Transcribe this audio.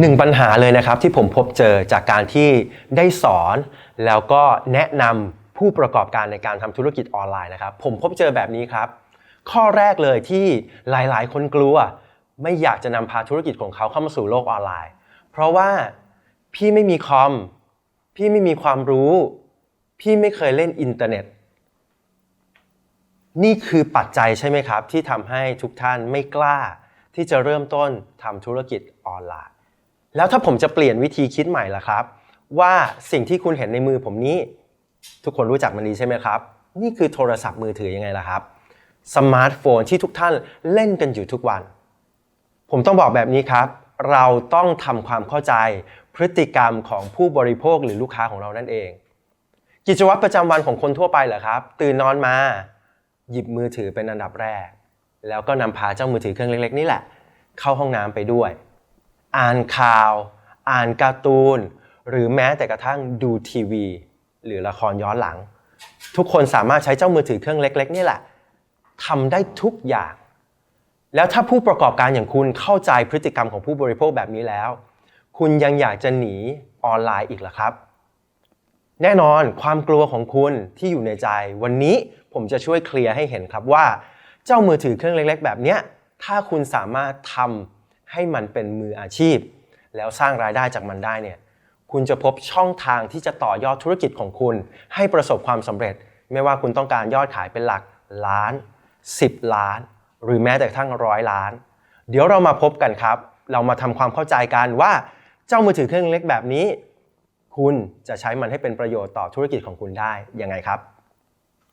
หนึ่งปัญหาเลยนะครับที่ผมพบเจอจากการที่ได้สอนแล้วก็แนะนำผู้ประกอบการในการทำธุรกิจออนไลน์นะครับ ผมพบเจอแบบนี้ครับ ข้อแรกเลยที่หลาย ๆ คนกลัว ไม่อยากจะนำพาธุรกิจของเขาเข้ามาสู่โลกออนไลน์ เพราะว่าพี่ไม่มีคอม พี่ไม่มีความรู้ พี่ไม่เคยเล่นอินเทอร์เน็ต นี่คือปัจจัยใช่ไหมครับ ที่ทำให้ทุกท่านไม่กล้าที่จะเริ่มต้นทำธุรกิจออนไลน์ แล้วถ้าผมจะเปลี่ยนวิธีคิดใหม่ล่ะครับ ว่าสิ่งที่คุณเห็นในมือผมนี้ ทุกคนรู้จักมันดีใช่ไหมครับ นี่คือโทรศัพท์มือถือยังไงล่ะครับสมาร์ทโฟนที่ทุกท่านเล่นกันอยู่ทุกวัน ผมต้องบอกแบบนี้ครับ เราต้องทำความเข้าใจพฤติกรรมของผู้บริโภคหรือลูกค้าของเรานั่นเอง กิจวัตรประจำวันของคนทั่วไปเหรอครับ ตื่นนอนมา หยิบมือถือเป็นอันดับแรก แล้วก็นำพาเจ้ามือถือเครื่องเล็ก ๆ นี่แหละ เข้าห้องน้ำไปด้วย อ่านข่าว อ่านการ์ตูน หรือแม้แต่กระทั่งดูทีวี หรือละครย้อนหลัง ทุกคนสามารถใช้เจ้ามือถือเครื่องเล็ก ๆ นี่แหละทำได้ทุกอย่าง แล้วถ้าผู้ประกอบการอย่างคุณเข้าใจพฤติกรรมของผู้บริโภคแบบนี้แล้ว คุณยังอยากจะหนีออนไลน์อีกเหรอครับแน่นอนความกลัวของคุณที่อยู่ในใจ วันนี้ผมจะช่วยเคลียร์ให้เห็นครับว่า เจ้ามือถือเครื่องเล็ก ๆ แบบนี้ถ้าคุณสามารถทำ ให้มันเป็นมืออาชีพ แล้วสร้างรายได้จากมันได้เนี่ยคุณจะพบช่องทางที่จะต่อยอดธุรกิจของคุณ ให้ประสบความสำเร็จ ไม่ว่าคุณต้องการยอดขายเป็นหลักล้าน 10 ล้าน หรือแม้แต่ทั่งร้อยล้าน เดี๋ยวเรามาพบกันครับ เรามาทำความเข้าใจกันว่าเจ้ามือถือเครื่องเล็กแบบนี้ คุณจะใช้มันให้เป็นประโยชน์ต่อธุรกิจของคุณได้ยังไงครับ